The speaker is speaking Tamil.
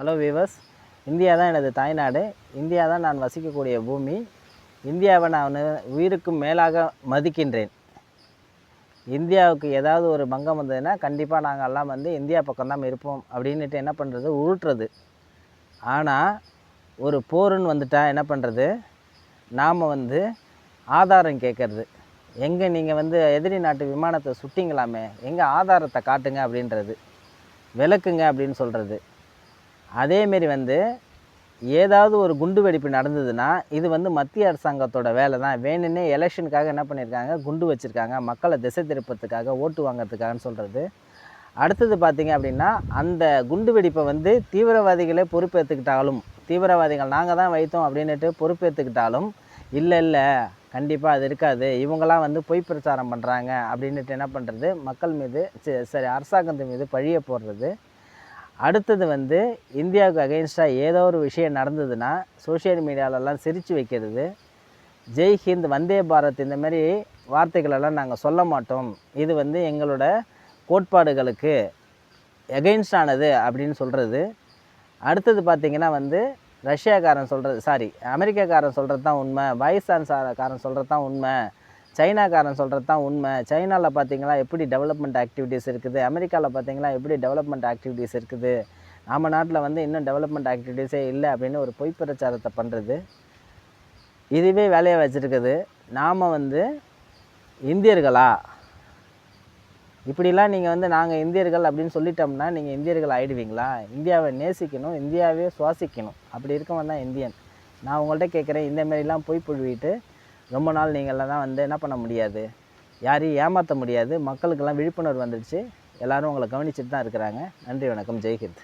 ஹலோ வீவர்ஸ் இந்தியா தான் எனது தாய்நாடு. இந்தியா தான் நான் வசிக்கக்கூடிய பூமி. இந்தியாவை நான் உயிருக்கும் மேலாக மதிக்கின்றேன். இந்தியாவுக்கு ஏதாவது ஒரு பங்கம் வந்ததுன்னா கண்டிப்பாக நாங்கள் எல்லாம் வந்து இந்தியா பக்கம் தான் இருப்போம். அப்படின்னுட்டு என்ன பண்ணுறது உருட்டுறது. ஆனால் ஒரு போருன்னு வந்துட்டால் என்ன பண்ணுறது நாம் வந்து ஆதாரம் கேட்குறது. எங்கே நீங்கள் வந்து எதிரி நாட்டு விமானத்தை சுட்டிங்களாமே எங்கே ஆதாரத்தை காட்டுங்க அப்படின்றது. விளக்குங்க அப்படின்னு சொல்கிறது அதேமாரி வந்து ஏதாவது ஒரு குண்டு வெடிப்பு நடந்ததுன்னா இது வந்து மத்திய அரசாங்கத்தோட வேலை தான் வேணும்னே எலெக்ஷனுக்காக என்ன பண்ணியிருக்காங்க குண்டு வச்சுருக்காங்க. மக்களை திசை திருப்பத்துக்காக ஓட்டு வாங்கிறதுக்காகன்னு சொல்கிறது அடுத்தது பார்த்திங்க அப்படின்னா அந்த குண்டு வெடிப்பை வந்து தீவிரவாதிகளே பொறுப்பேற்றுக்கிட்டாலும் தீவிரவாதிகள் நாங்கள் தான் வைத்தோம் அப்படின்னுட்டு பொறுப்பேற்றுக்கிட்டாலும் இல்லை இல்லை கண்டிப்பாக அது இருக்காது. இவங்களாம் வந்து பொய் பிரச்சாரம் பண்ணுறாங்க அப்படின்னுட்டு என்ன பண்ணுறது மக்கள் மீது சரி அரசாங்கத்து மீது பழிய போடுறது. அடுத்தது வந்து இந்தியாவுக்கு அகெயின்ஸ்டாக ஏதோ ஒரு விஷயம் நடந்ததுன்னா சோஷியல் மீடியாவிலலாம் சிரித்து வைக்கிறது. ஜெய் ஹிந்த் வந்தே பாரத் இந்த மாதிரி வார்த்தைகளெல்லாம் நாங்கள் சொல்ல மாட்டோம். இது வந்து எங்களோட கோட்பாடுகளுக்கு எகெயின்ஸ்டானது அப்படின்னு சொல்கிறது அடுத்தது பார்த்திங்கன்னா வந்து ரஷ்யாக்காரன் சொல்கிறது சாரி அமெரிக்காக்காரன் சொல்கிறது தான் உண்மை பாகிஸ்தான் சாரக்காரன் சொல்கிறது தான் உண்மை. சைனாக்காரன் சொல்கிறது தான் உண்மை. சைனாவில் பார்த்தீங்களா எப்படி டெவலப்மெண்ட் ஆக்டிவிட்டீஸ் இருக்குது? அமெரிக்காவில் பார்த்தீங்களா எப்படி டெவலப்மெண்ட் ஆக்டிவிட்டீஸ் இருக்குது? நம்ம நாட்டில் வந்து இன்னும் டெவலப்மெண்ட் ஆக்டிவிட்டீஸே இல்லை அப்படின்னு ஒரு பொய் பிரச்சாரத்தை பண்ணுறது இதுவே வேலையை வச்சுருக்குது. நாம் வந்து இந்தியர்களா? இப்படிலாம் நீங்கள் வந்து நாங்கள் இந்தியர்கள் அப்படின்னு சொல்லிட்டோம்னா நீங்கள் இந்தியர்கள் ஆகிடுவீங்களா இந்தியாவை நேசிக்கணும் இந்தியாவே சுவாசிக்கணும். அப்படி இருக்கவன் தான் இந்தியன். நான் உங்கள்கிட்ட கேட்குறேன் இந்த மாரிலாம் பொய் புழுவிட்டு ரொம்ப நாள் நீங்கள்லாம் தான் வந்து என்ன பண்ண முடியாது? யாரையும் ஏமாற்ற முடியாது. மக்களுக்கெல்லாம் விழிப்புணர்வு வந்துடுச்சு. எல்லோரும் உங்களை கவனிச்சுட்டு தான் இருக்கிறாங்க. நன்றி வணக்கம். ஜெய்ஹிந்த்.